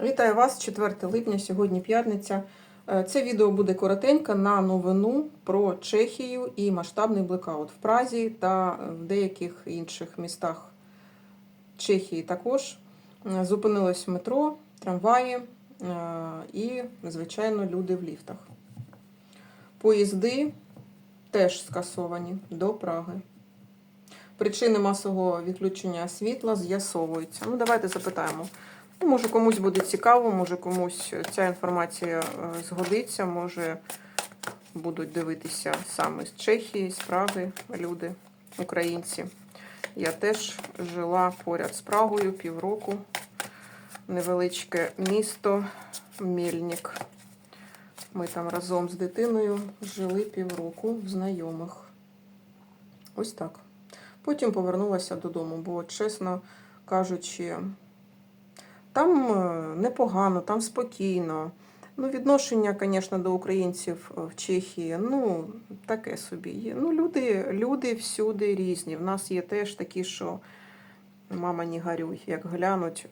Вітаю вас, 4 липня, сьогодні п'ятниця. Е, Це відео буде коротенько на новину про Чехію і масштабний блекаут в Празі та в деяких інших містах Чехії також. Е, Зупинилось метро, трамваї е, і, звичайно, люди в ліфтах. Поїзди теж скасовані до Праги. Причини масового відключення світла з'ясовуються. Ну, давайте запитаємо. Ну, може, комусь буде цікаво, може комусь ця інформація е, згодиться, може будуть дивитися саме з Чехії, з Праги люди, українці. Я теж жила поряд з Прагою півроку. Невеличке місто Мельник. Ми там разом з дитиною жили півроку в знайомих. Ось так. Потім повернулася додому, бо, чесно кажучи, там е, непогано, там спокійно. Ну, відношення, звісно, до українців е, в Чехії, ну, таке собі є. Ну, люди, люди всюди різні. В нас є теж такі, що мама не горюй, як глянуть.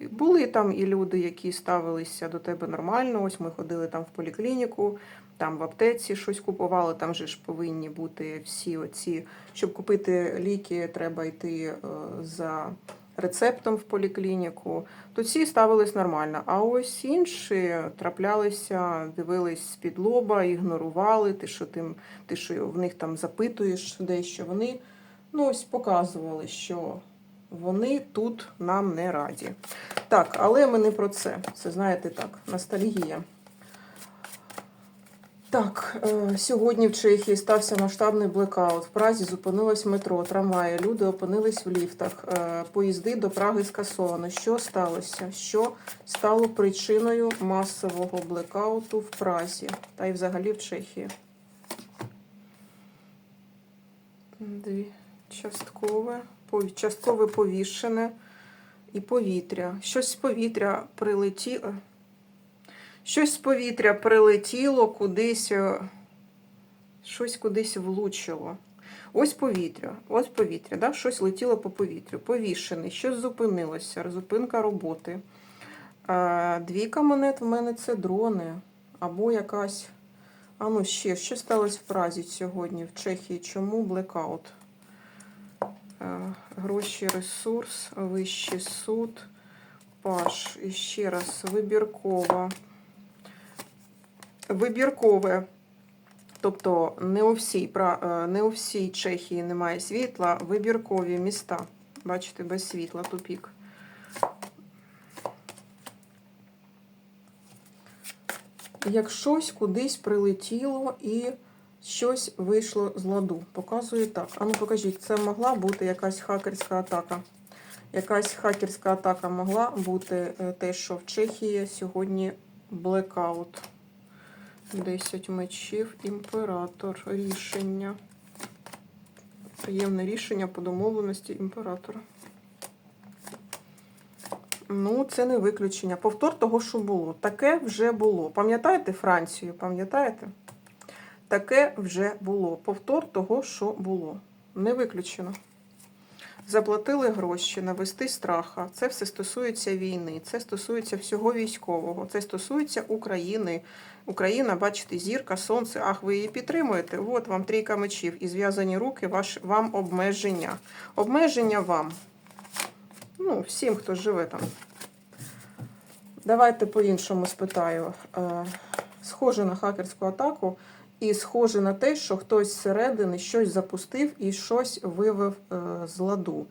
Е, Були там і люди, які ставилися до тебе нормально. Ось ми ходили там в поліклініку, там в аптеці щось купували, там же ж повинні бути всі оці. Щоб купити ліки, треба йти за рецептом в поліклініку. То ці ставились нормально. А ось інші траплялися, дивились з-під лоба, ігнорували, ти що, тим, ти що в них там запитуєш дещо. Вони ну, ось показували, що вони тут нам не раді. Так, але ми не про це. Це, знаєте, так, ностальгія. Так, е, сьогодні в Чехії стався масштабний блекаут. В Празі зупинилось метро, трамваї. Люди опинились в ліфтах. Е, Поїзди до Праги скасовано. Що сталося? Що стало причиною масового блекауту в Празі та й взагалі в Чехії? Дві. Часткове, часткове повішене і повітря. Щось з повітря прилетіло. Щось з повітря прилетіло кудись, е, щось кудись влучило. Ось повітря, ось повітря, да? щось летіло по повітрю, повішений, щось зупинилося, зупинка роботи. Е, Двійка монет в мене це дрони. Або якась. А ну ще, що сталося в Празі сьогодні, в Чехії? Чому блекаут? Е, Гроші, ресурс, вищий суд, паш. І ще раз, вибіркова. Вибіркове. Тобто не у всій, е, не у всій Чехії немає світла, вибіркові міста. Бачите, без світла, тупік. Як щось кудись прилетіло і щось вийшло з ладу. Показую так. А ну покажіть, це могла бути якась хакерська атака. Якась хакерська атака могла бути е, те, що в Чехії сьогодні блекаут. 10 мечів, імператор. Рішення. Приємне рішення по домовленості імператора. Ну, це не виключення. Повтор того, що було. Таке вже було. Пам'ятаєте Францію? Пам'ятаєте? Таке вже було. Повтор того, що було. Не виключено. Заплатили гроші, навести страха. Це все стосується війни, це стосується всього військового, це стосується України. Україна, бачите, зірка, сонце. Ах, ви її підтримуєте? От вам трійка мечів і зв'язані руки, ваш, вам обмеження. Обмеження вам. Ну, всім, хто живе там. Давайте по-іншому спитаю. Е, Схоже на хакерську атаку і схоже на те, що хтось зсередини щось запустив і щось вивев е, з ладу.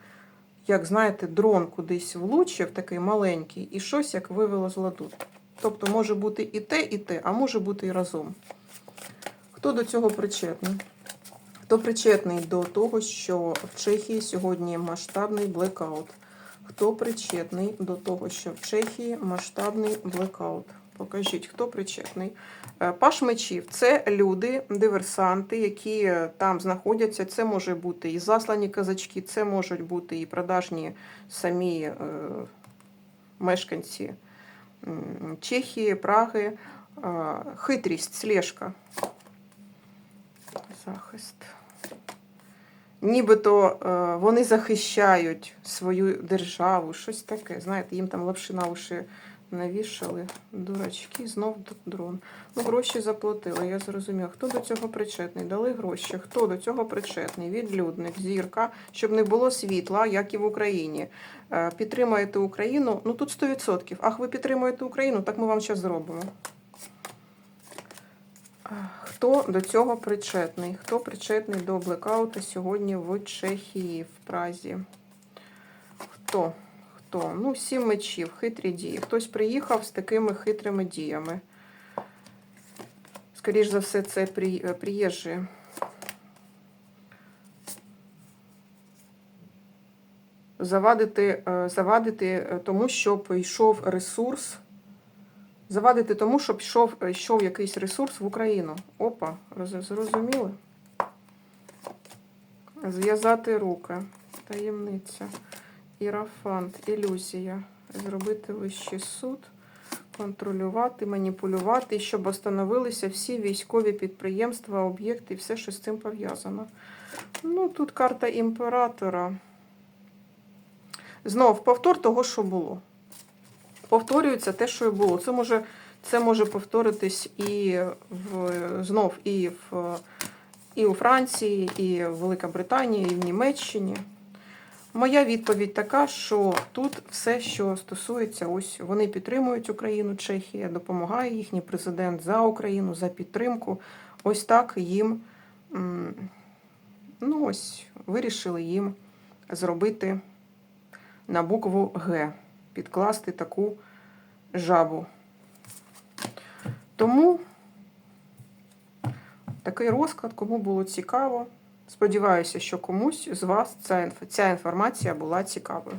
Як знаєте, дрон кудись влучив, такий маленький, і щось як вивело з ладу. Тобто може бути і те, і те, а може бути і разом. Хто до цього причетний? Хто причетний до того, що в Чехії сьогодні масштабний блекаут? Хто причетний до того, що в Чехії масштабний блекаут? Покажіть, хто причетний. Е, Паш мечів це люди, диверсанти, які е, там знаходяться. Це може бути і заслані казачки, це можуть бути і продажні самі е, мешканці Чехії, Праги. Е, Хитрість, слежка. Захист. Нібито е, вони захищають свою державу, щось таке. Знаєте, їм там лапшина уші навішали дурачки, знов дрон. Ну, гроші заплатили, я зрозуміла. Хто до цього причетний? Дали гроші. Хто до цього причетний? Відлюдник, зірка, щоб не було світла, як і в Україні. Е, Підтримаєте Україну. Ну тут 100%. Ах, ви підтримуєте Україну, так ми вам зараз зробимо. Хто до цього причетний? Хто причетний до блекаута сьогодні в Чехії, в Празі? Хто? Хто? Ну, сім мечів, хитрі дії. Хтось приїхав з такими хитрими діями. Скоріш за все, це е, приїжджі. Завадити, е, завадити е, тому, щоб йшов ресурс. Завадити тому, щоб йшов, йшов якийсь ресурс в Україну. Опа, роз- зрозуміли? Зв'язати руки. Таємниця. Ірафант, ілюзія. Зробити вищий суд, контролювати, маніпулювати, щоб остановилися всі військові підприємства, об'єкти і все, що з цим пов'язано. Ну, тут карта імператора. Знов повтор того, що було. Повторюється те, що і було. Це може, це може повторитись і в, знов і в і у Франції, і в Великобританії, і в Німеччині. Моя відповідь така, що тут все, що стосується, ось вони підтримують Україну, Чехія допомагає їхній президент за Україну, за підтримку. Ось так їм, ну ось, вирішили їм зробити на букву Г, підкласти таку жабу. Тому такий розклад, кому було цікаво. Сподіваюся, що комусь з вас ця, інф- інформація була цікавою.